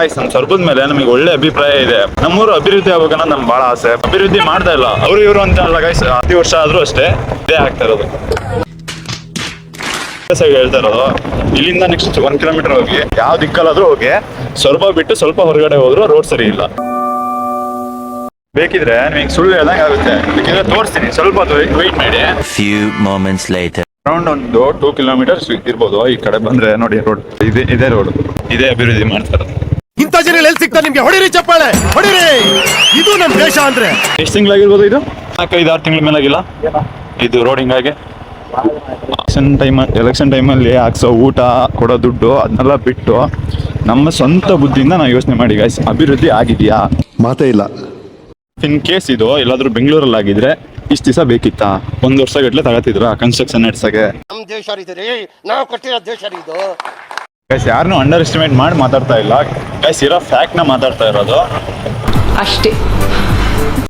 Guys ನಮ್ಮ ಸ್ವರ್ಪದ ಮೇಲೆ ನಮಗೆ ಒಳ್ಳೆ ಅಭಿಪ್ರಾಯ ಇದೆ. ನಮ್ಮೂರು ಅಭಿವೃದ್ಧಿ ಆಗ್ಬೇಕನ್ನೋದು ನಮ್ಗೆ ಬಹಳ ಆಸೆ. ಅಭಿವೃದ್ಧಿ ಮಾಡ್ತಾ ಇಲ್ಲ. ಅವ್ರು ಇವರು ಅಂತ ಅಲ್ಲ ಗೈಸ್ ಪ್ರತಿ ವರ್ಷ ಆದ್ರೂ ಅಷ್ಟೇ ಇದೇ ಆಗ್ತಾ ಇರೋದು. ಹೇಳ್ತಾ ಇರೋದು ಇಲ್ಲಿಂದ ನೆಕ್ಸ್ಟ್ ಒಂದ್ ಕಿಲೋಮೀಟರ್ ಹೋಗಿ ಯಾವ ದಿಕ್ಕಲ್ಲಾದ್ರೂ ಹೋಗಿ ಸ್ವಲ್ಪ ಬಿಟ್ಟು ಸ್ವಲ್ಪ ಹೊರಗಡೆ ಹೋದ್ರು ರೋಡ್ ಸರಿ ಇಲ್ಲ. ಬೇಕಿದ್ರೆ ನಿಮಗೆ ಸುಳ್ಳು ಹೇಳ್ದಂಗೆ ಆಗುತ್ತೆ. ಬೇಕಿದ್ರೆ ತೋರಿಸ್ತೀನಿ ಸ್ವಲ್ಪ ವೆಯ್ಟ್ ಮಾಡಿ. ಫ್ಯೂ ಮೋಮೆಂಟ್ಸ್ ಲೈಟ್ ಅರೌಂಡ್ ಒಂದು ಟೂ ಕಿಲೋಮೀಟರ್ಸ್ ಇರ್ಬೋದು ಈ ಕಡೆ ಬಂದ್ರೆ ನೋಡಿ ರೋಡ್ ಇದೇ ಇದೇ ರೋಡ್ ಇದೇ ಅಭಿವೃದ್ಧಿ ಮಾಡ್ತಾರೆ ಜನ ಎಲ್ಲಿ ಸಿಗ್ತಾರೆ ನಿಮ್ಗೆ ಹೊಡಿರಿ ಚಪ್ಪಾಳೆ ಹೊಡಿರಿ. ಇದು ನಮ್ ದೇಶ ಅಂದ್ರೆ. ಎಷ್ಟು ತಿಂಗಳಾಗಿರ್ಬೋದು ಇದು? ನಾಲ್ಕೈದು ಆರು ತಿಂಗಳ ಮೇಲಾಗಿಲ್ಲ. ಇದು ರೋಡಿಂಗ್ ಹಿಂಗಾಗಿ ಎಲೆಕ್ಷನ್ ಟೈಮ್ ಎಲೆಕ್ಷನ್ ಟೈಮಲ್ಲಿ ಹಾಕ್ಸೋ ಊಟ ಕೊಡೋ ದುಡ್ಡು ಅದನ್ನೆಲ್ಲ ಬಿಟ್ಟು ನಮ್ಮ ಸ್ವಂತ ಬುದ್ಧಿಯಿಂದ ನಾವು ಯೋಚನೆ ಮಾಡಿ ಗಾಯ್ಸ್ ಅಭಿವೃದ್ಧಿ ಆಗಿದೆಯಾ? ಮಾತೇ ಇಲ್ಲ. ಇನ್ ಕೇಸ್ ಇದು ಎಲ್ಲಾದ್ರೂ ಬೆಂಗಳೂರಲ್ಲಿ ಆಗಿದ್ರೆ ಇಷ್ಟು ದಿವಸ ಬೇಕಿತ್ತಾ? ಒಂದು ವರ್ಷ ಗಟ್ಲೆ ಆ ಕನ್ಸ್ಟ್ರಕ್ಷನ್ ನಡ್ಸಕ್ಕೆ. ನಮ್ ದೇಶ ರೀ ನಾವು ಕಟ್ಟಿರೋ ದೇಶ ರೀ ಇದು. ಗೈಸ್ ಯಾರನ್ನೂ ಅಂಡರ್ ಎಸ್ಟಿಮೇಟ್ ಮಾಡಿ ಮಾತಾಡ್ತಾ ಇಲ್ಲ. ಗೈಸ್ ಇರೋ ಫ್ಯಾಕ್ಟ್ನ ಮಾತಾಡ್ತಾ ಇರೋದು. ಅಷ್ಟೇ.